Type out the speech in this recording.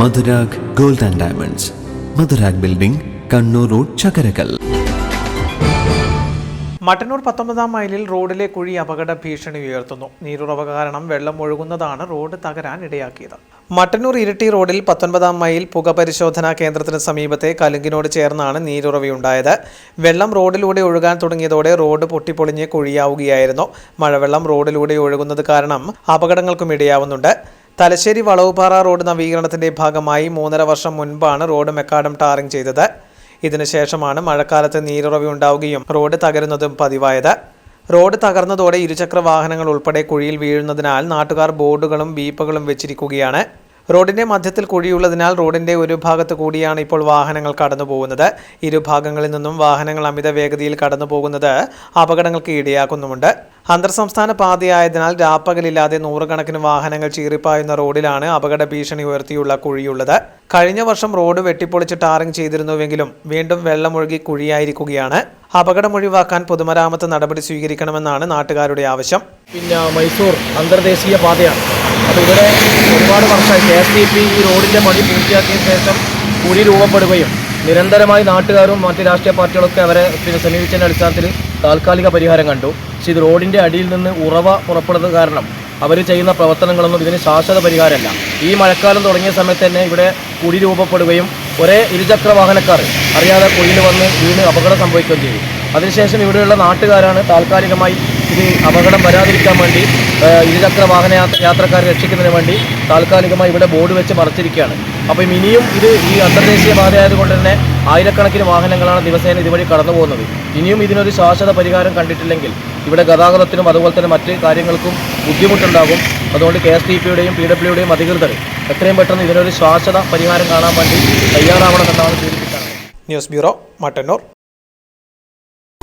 Madhurag gold and diamonds. Madhurag building Kannur road Chakkarakkal. Mattannur പത്തൊമ്പതാം മൈലിൽ റോഡിലെ കുഴി അപകട ഭീഷണി ഉയർത്തുന്നു. നീരുറവ കാരണം വെള്ളം ഒഴുകുന്നതാണ് റോഡ് തകരാൻ ഇടയാക്കിയത്. മട്ടന്നൂർ ഇരിട്ടി റോഡിൽ പത്തൊൻപതാം മൈൽ പുക പരിശോധനാ കേന്ദ്രത്തിന് സമീപത്തെ കലുങ്കിനോട് ചേർന്നാണ് നീരുറവയുണ്ടായത്. വെള്ളം റോഡിലൂടെ ഒഴുകാൻ തുടങ്ങിയതോടെ റോഡ് പൊട്ടിപ്പൊളിഞ്ഞ് കുഴിയാവുകയായിരുന്നു. മഴവെള്ളം റോഡിലൂടെ ഒഴുകുന്നത് കാരണം അപകടങ്ങൾക്കും ഇടയാവുന്നുണ്ട്. തലശ്ശേരി വളവുപാറ റോഡ് നവീകരണത്തിന്റെ ഭാഗമായി മൂന്നര വർഷം മുൻപാണ് റോഡ് മെക്കാഡം ടാറിംഗ് ചെയ്തത്. ഇതിനുശേഷമാണ് മഴക്കാലത്ത് നീരുറവി ഉണ്ടാവുകയും റോഡ് തകരുന്നതും പതിവായത്. റോഡ് തകർന്നതോടെ ഇരുചക്ര വാഹനങ്ങൾ ഉൾപ്പെടെ കുഴിയിൽ വീഴുന്നതിനാൽ നാട്ടുകാർ ബോർഡുകളും ബീപ്പുകളും വെച്ചിരിക്കുകയാണ്. റോഡിന്റെ മധ്യത്തിൽ കുഴിയുള്ളതിനാൽ റോഡിന്റെ ഒരു ഭാഗത്ത് കൂടിയാണ് ഇപ്പോൾ വാഹനങ്ങൾ കടന്നു പോകുന്നത് ഇരുഭാഗങ്ങളിൽ നിന്നും വാഹനങ്ങൾ അമിത വേഗതയിൽ കടന്നു പോകുന്നത് അപകടങ്ങൾക്ക് ഇടയാക്കുന്നുമുണ്ട്. അന്തർ സംസ്ഥാന പാതയായതിനാൽ രാപ്പകലില്ലാതെ നൂറുകണക്കിന് വാഹനങ്ങൾ ചീറിപ്പായുന്ന റോഡിലാണ് അപകട ഭീഷണി ഉയർത്തിയുള്ള കുഴിയുള്ളത്. കഴിഞ്ഞ വർഷം റോഡ് വെട്ടിപ്പൊളിച്ച് ടാറിംഗ് ചെയ്തിരുന്നുവെങ്കിലും വീണ്ടും വെള്ളമൊഴുകി കുഴിയായിരിക്കുകയാണ്. അപകടം ഒഴിവാക്കാൻ പൊതുമരാമത്ത് നടപടി സ്വീകരിക്കണമെന്നാണ് നാട്ടുകാരുടെ ആവശ്യം. പിന്നെ മൈസൂർ അന്തർദേശീയ പാതയാണ്. അപ്പോൾ ഇവിടെ ഒരുപാട് വർഷമായി കെ എസ് ഡി പി ഈ റോഡിന്റെ പണി പൂർത്തിയാക്കിയ ശേഷം കുഴി രൂപപ്പെടുകയും നിരന്തരമായി നാട്ടുകാരും മറ്റ് രാഷ്ട്രീയ പാർട്ടികളൊക്കെ അവരെ പിന്നെ സമീപിച്ചതിന്റെ അടിസ്ഥാനത്തിൽ താൽക്കാലിക പരിഹാരം കണ്ടു. പക്ഷേ ഇത് റോഡിന്റെ അടിയിൽ നിന്ന് ഉറവ പുറപ്പെടുന്നത് കാരണം അവർ ചെയ്യുന്ന പ്രവർത്തനങ്ങളൊന്നും ഇതിന് ശാശ്വത പരിഹാരമല്ല. ഈ മഴക്കാലം തുടങ്ങിയ സമയത്ത് തന്നെ ഇവിടെ കുഴി രൂപപ്പെടുകയും ഒരേ ഇരുചക്ര വാഹനക്കാർ അറിയാതെ കുഴിയിൽ വന്ന് വീണ് അപകടം സംഭവിക്കുകയും ചെയ്തു. അതിനുശേഷം ഇവിടെയുള്ള നാട്ടുകാരാണ് താൽക്കാലികമായി ഇത് അപകടം വരാതിരിക്കാൻ വേണ്ടി ഇരുചക്ര വാഹന യാത്ര യാത്രക്കാരെ രക്ഷിക്കുന്നതിന് വേണ്ടി താൽക്കാലികമായി ഇവിടെ ബോർഡ് വെച്ച് മറച്ചിരിക്കുകയാണ്. അപ്പം ഇനിയും ഇത് ഈ അന്തർദേശീയ പാതയായതുകൊണ്ട് തന്നെ ആയിരക്കണക്കിന് വാഹനങ്ങളാണ് ദിവസേന ഇതുവഴി കടന്നു പോകുന്നത്. ഇനിയും ഇതിനൊരു ശാശ്വത പരിഹാരം കണ്ടിട്ടില്ലെങ്കിൽ ഇവിടെ ഗതാഗതത്തിനും അതുപോലെ തന്നെ മറ്റ് കാര്യങ്ങൾക്കും ബുദ്ധിമുട്ടുണ്ടാകും. അതുകൊണ്ട് കെ എസ് ടി പിയുടെയും പി ഡബ്ല്യുടെയും അധികൃതർ എത്രയും പെട്ടെന്ന് ഇതിനൊരു ശാശ്വത പരിഹാരം കാണാൻ വേണ്ടി തയ്യാറാവണമെന്നാണ് സൂചിപ്പിക്കുന്നത് news bureau Mattannur.